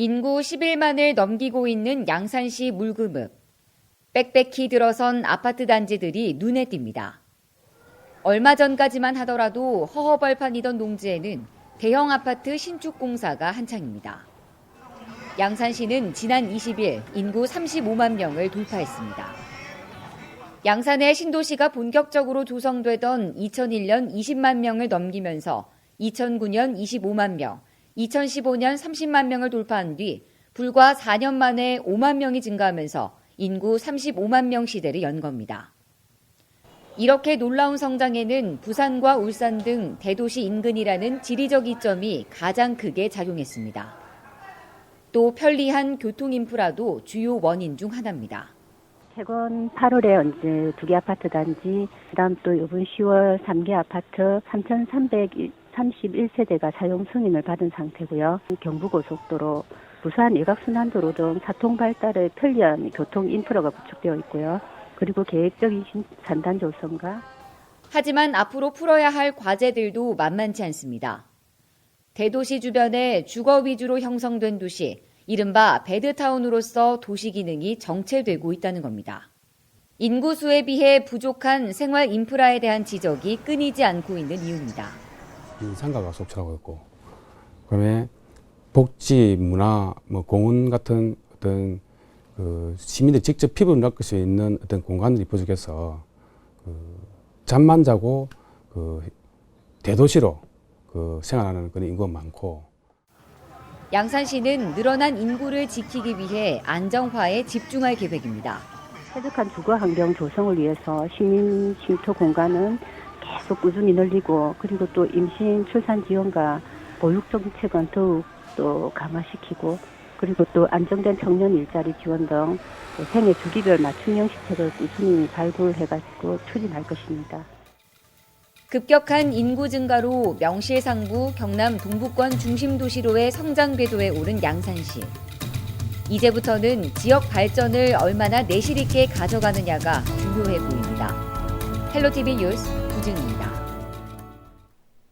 인구 11만을 넘기고 있는 양산시 물금읍. 빽빽히 들어선 아파트 단지들이 눈에 띕니다. 얼마 전까지만 하더라도 허허벌판이던 농지에는 대형 아파트 신축 공사가 한창입니다. 양산시는 지난 20일 인구 35만 명을 돌파했습니다. 양산의 신도시가 본격적으로 조성되던 2001년 20만 명을 넘기면서 2009년 25만 명, 2015년 30만 명을 돌파한 뒤 불과 4년 만에 5만 명이 증가하면서 인구 35만 명 시대를 연 겁니다. 이렇게 놀라운 성장에는 부산과 울산 등 대도시 인근이라는 지리적 이점이 가장 크게 작용했습니다. 또 편리한 교통 인프라도 주요 원인 중 하나입니다. 최근 8월에 언제 두 개 아파트 단지, 그다음 또 이번 10월 3개 아파트 3,331세대가 사용 승인을 받은 상태고요. 경부고속도로, 부산 외곽순환도로 등 사통 발달에 편리한 교통 인프라가 구축되어 있고요. 그리고 계획적인 신- 산단 조성과 하지만 앞으로 풀어야 할 과제들도 만만치 않습니다. 대도시 주변에 주거 위주로 형성된 도시, 이른바 배드타운으로서 도시 기능이 정체되고 있다는 겁니다. 인구수에 비해 부족한 생활 인프라에 대한 지적이 끊이지 않고 있는 이유입니다. 이 상가가 속출하고 있고. 그다음에 복지, 문화, 뭐 공원 같은 어떤 그 시민들이 직접 피부를 느낄 수 있는 어떤 공간들이 부족해서 그 잠만 자고 그 대도시로 그 생활하는 그런 인구가 많고. 양산시는 늘어난 인구를 지키기 위해 안정화에 집중할 계획입니다. 쾌적한 주거 환경 조성을 위해서 시민 쉼터 공간은 계속 꾸준히 늘리고 그리고 또 임신 출산 지원과 보육 정책은 더욱 또 강화시키고 그리고 또 안정된 청년 일자리 지원 등또 생애 주기별 맞춤 형식책을 꾸준히 발굴해가지고 추진할 것입니다. 급격한 인구 증가로 명실상부 경남 동북권 중심 도시로의 성장 궤도에 오른 양산시. 이제부터는 지역 발전을 얼마나 내실 있게 가져가느냐가 중요해 보입니다. 헬로티비 뉴스 구준입니다.